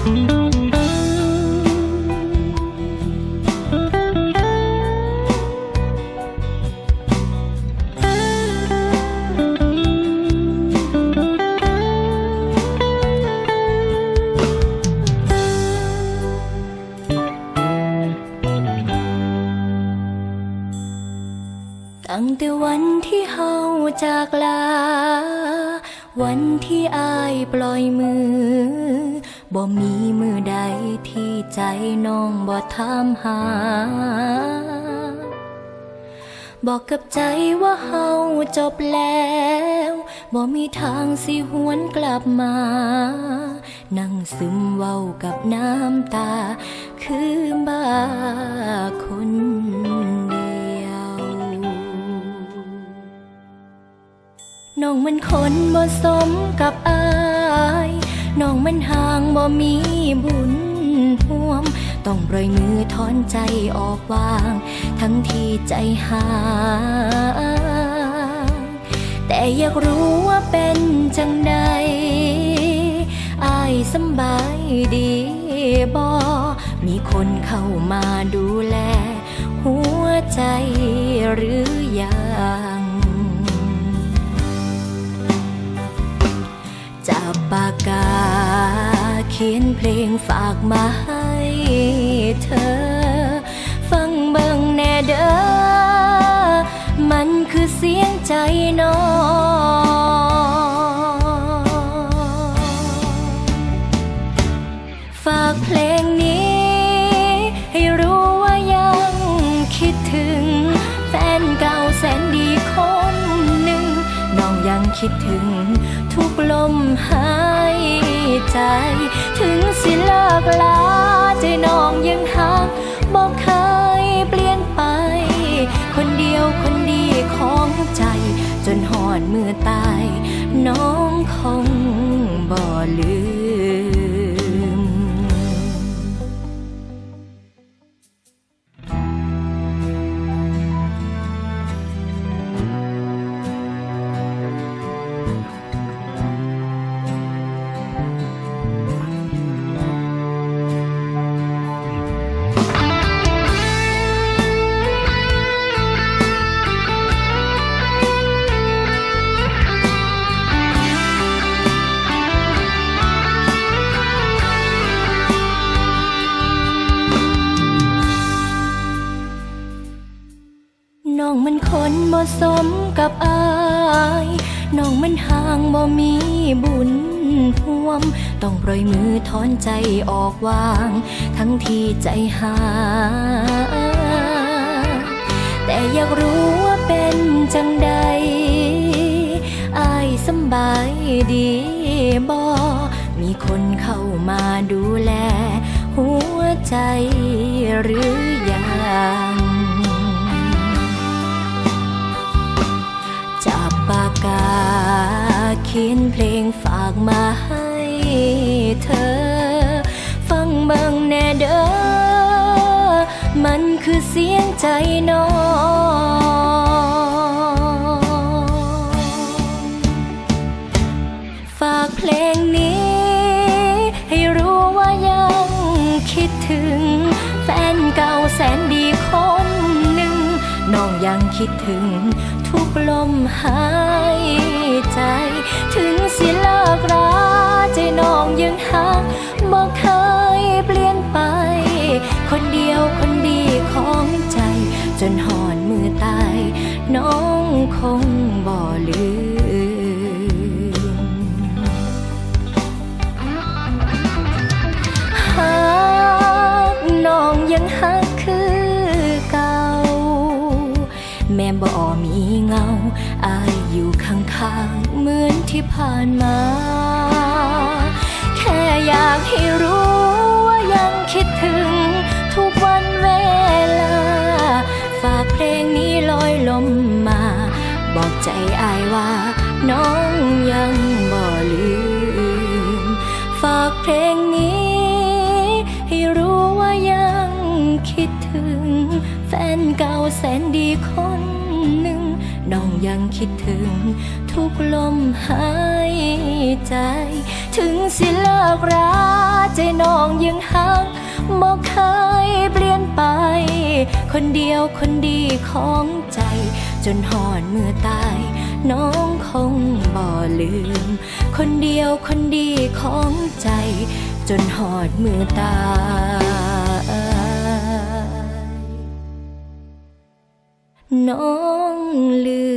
ตั้งแต่วันที่เฮาจากลา วันที่อายปล่อยมือ บ่มีมือใดที่ใจน้องบ่ถามหา บอกกับใจว่าเฮาจบแล้วบ่มีทางสิหวนกลับมา นั่งซึมเว้ากับน้ำตา คือบ้าคนเดียว น้องมันคนบ่สมกับอา น้องมันห่างบ่มีบุญห่วม ต้องปล่อยมือถอนใจออกวาง ทั้งที่ใจหายแต่อยากรู้ว่าเป็นจังใดอายสบายดีบ่มีคนเข้ามาดูแล หัวใจหรือยัง ขียนเพลงฝากมาให้เธอ ฟังเบิ่งแน่เด้อ มันคือเสียงใจน้องฝากเพลงนี้ ให้รู้ว่ายังคิดถึง แฟนเก่าแสนดีคนหนึ่ง น้องยังคิดถึงทุกลมหาย ใจ ถึงสิเลิกลาใจน้องยังหักบอกเคยเปลี่ยนไป คนเดียวคนดีของใจ จนหอนมือตาย น้องคงบ่ลืม น้องมันคนบ่สมกับอายน้องมันห่างบ่มีบุญห่วม ต้องปล่อยมือถอนใจออกวาง ทั้งที่ใจหา แต่อยากรู้ว่าเป็นจังใดอายสบายดีบ่มีคนเข้ามาดูแล หัวใจหรือยังากกาเขียนเพลงฝากมาให้เธอ ฟังเบิ่งแน่เด้อ มันคือเสียงใจน้องฝากเพลงนี้ ให้รู้ว่ายังคิดถึง แฟนเก่าแสนดีคน น้องยังคิดถึง ทุกลมหายใจ ถึงสิเลิกราใจน้องยังหักบอกเคยเปลี่ยนไป คนเดียวคนดีของใจ จนหอนมือตาย น้องคงบ่ลืม ที่ผ่านมา แค่อยากให้รู้ว่ายังคิดถึง ทุกวันเวลา ฝากเพลงนี้ลอยลมมา บอกใจอายว่า น้องยังบ่ลืม ฝากเพลงนี้ ให้รู้ว่ายังคิดถึง แฟนเก่าแสนดีคนหนึ่ง น้องยังคิดถึง ทุกลมหายใจ ถึงสิเลิกราใจน้องยังหักบอกเคยเปลี่ยนไป คนเดียวคนดีของใจ จนหอนเมื่อตาย น้องคงบ่ลืม คนเดียวคนดีของใจ จนหอดมือตายน้อง ลื